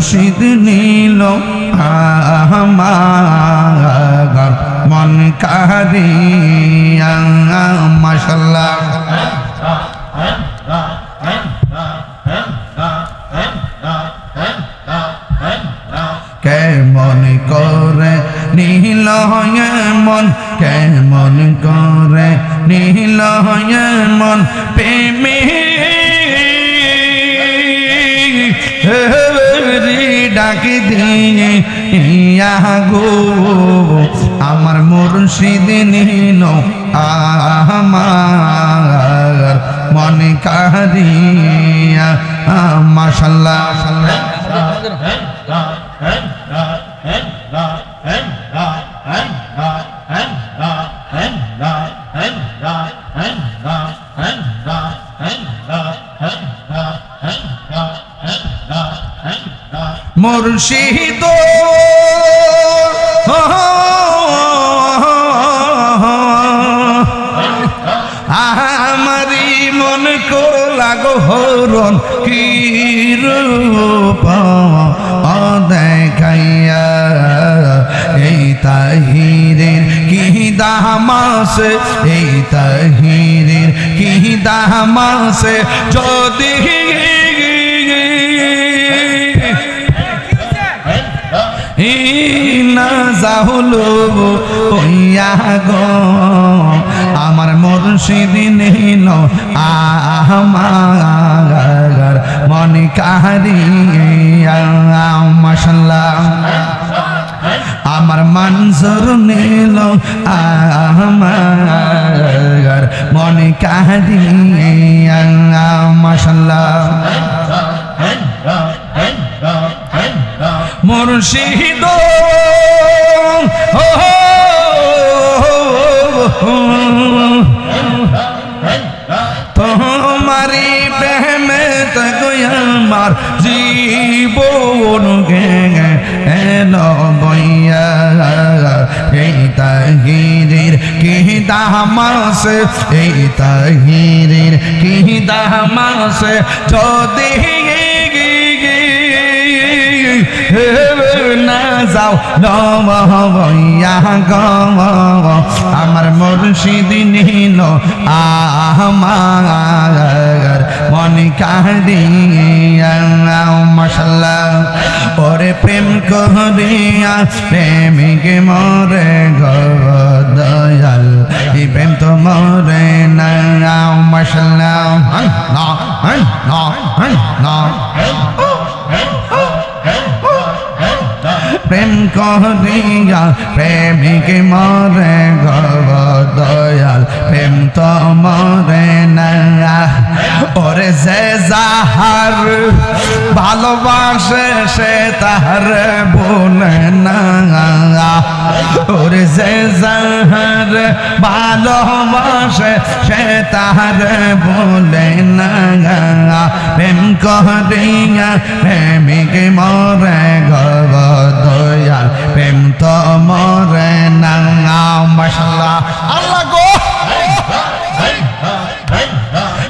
মুর্শিদ নীল আমার মন কারিয়া মাশাল্লাহ। কেমন করে নীল মন, কেমন করে নীল মন, প্রেমে। ডাকি দিয়ে গো আমার মুর্শিদ নিন আমার মনে কারিয়া মাশাল্লাহ। মুর্শিদ। আমারি মন করো লাগো হরণ কি রূপ এই তাহিরের কি কি দামাস? যদি না যাহুলো ওইয়া গো। আমার মুর্শিদ নিল আমার মনে কাহারিয়া। মাসাল্লাহ আমার মনসুর নিল আমার মনে কাহারিয়া। মাসাল্লাহ মুর্শিদ তোমারি প্রেমে আমার জীবন গেল বইয়া। এই তাহিরের কি দামাস এই তাহিরের কি দামাস যদি যাও নবইয়া গ আমার মুর্শিদ নিল আমার মন কাঁদিয়া মশাল্লা ওরে প্রেম করিয়া, প্রেমিক মরে গো দয়াল। এই প্রেম তো মরে না মশাল্লা না না না। প্রেম করিয়া প্রেমিক মরে গব দয়াল, প্রেম তো মরে না। ওরে যে যাহার ভালোবাসে সে তাহার বলে না। ওরে যে যাহার ভালোবাসে সে তাহার বলে না। প্রেম করিয়া প্রেমিক মরে দয়াল প্রেম তো মরে না মশলা আল্লাহ গো!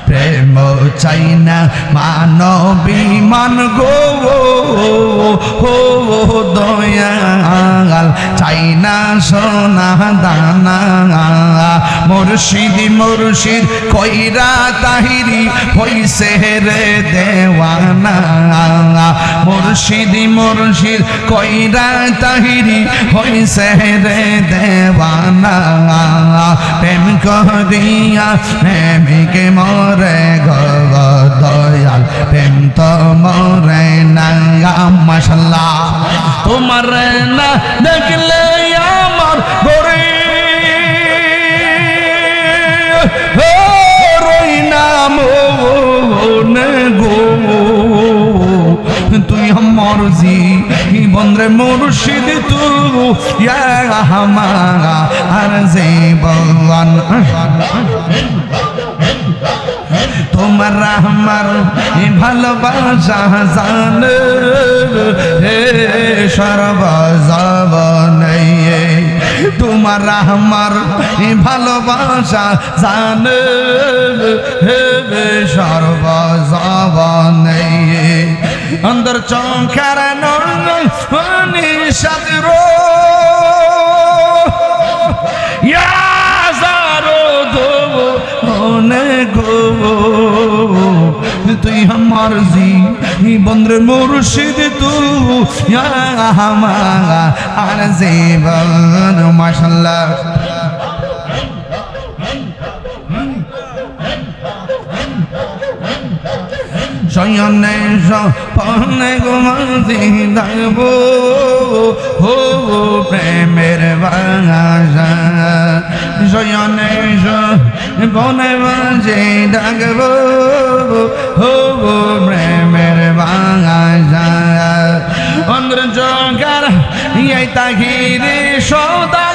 প্রেম চাই না, মানবী মান গো। হো, দয়াল, চাই না সোনা দানা। মুর্শিদ মুর্শিদ, কইরা তাহিরি, হইছে রে দেওয়ানা। মুর্শিদ মুর্শিদ, কইরা তাহিরি হইছে রে দেওয়ানা। প্রেম করিয়া প্রেমিকে মরে গব দয়াল, প্রেম তো মরে না মশলা তোমার না দেখলে আমার গরে রই নাম গো। আমার জি বন্দ্রে মুর্শিদ তু হামারা আর তোমার আমার ভালোবাসা জান, হে তোমার আমার ভালোবাসা জান, হে সর্বজব নিষাদের ইয়াজারো দেবো অনেক তুই আমার জি বন্দ্রে মুর্শিদ তু আর জীবন মাশাল্লাহ। শয়নে সপনে ঘুমাতে থাকব হো প্রেমের বাসা। শয়নে সপনে বাজে ডাকবো। হো প্রেমের বাসা। অন্ধ্র জগার, এই তাহিরে সদাই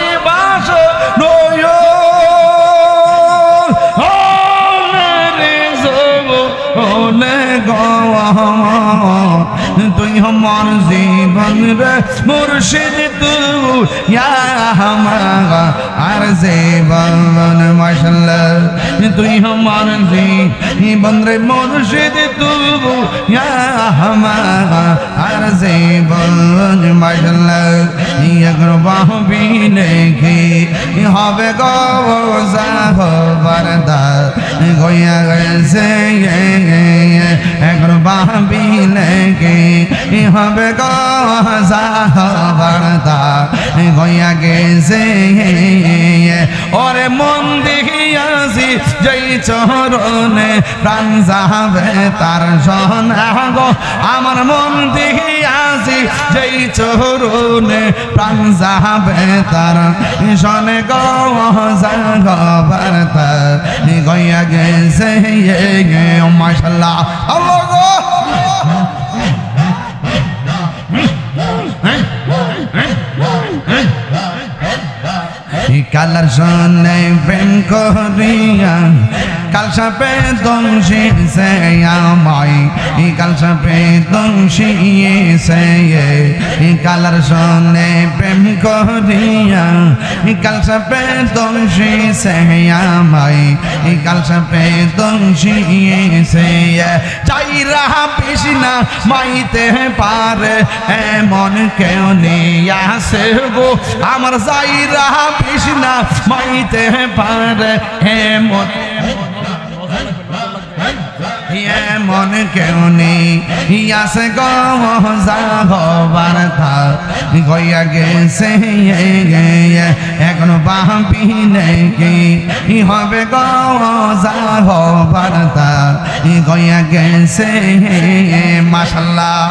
তুই আমার জীবন রে মুর্শিদ, তুই আর জীবন মাসাল্লাহ তুই আমার জীবন রে মুর্শিদ, তুই আর জীবন মাসাল্লাহ এগর বাহবি লেখে, হবে গো যাহ বারদা গয়া গেছে লেখে হবে গো যাহ বারদা গয়া গেছে ওরে মন দেখিয়াছি যেই চরণে প্রাণ যাবে তার সনা গো আমার মন দেখিয়াছি যেই চরণে প্রাণ যাবে তার সনে গো জাগবারতা গয়া গেছে মাশাল্লাহ আল্লাহ গো কালার সনে প্রেম করিয়া কাল সাপে দংশি সে আমায় কাল সাপে দংশি সে কালার সনে প্রেম করিয়া কাল সাপে দংশি সে আমায় কাল সাপে দংশি সে চাই রাহা পিসিনা মাইতে পারে, এমন কেউ নেই আসে গো। আমার যাই রাহা পিসিনা মাইতে পারে, এমন এমন কেউ নেই। ইয়াসে গবার থা গইয়া গেছে এখন বাপি নেই হবে গবার থা গইয়া গেছে মাসাল্লাহ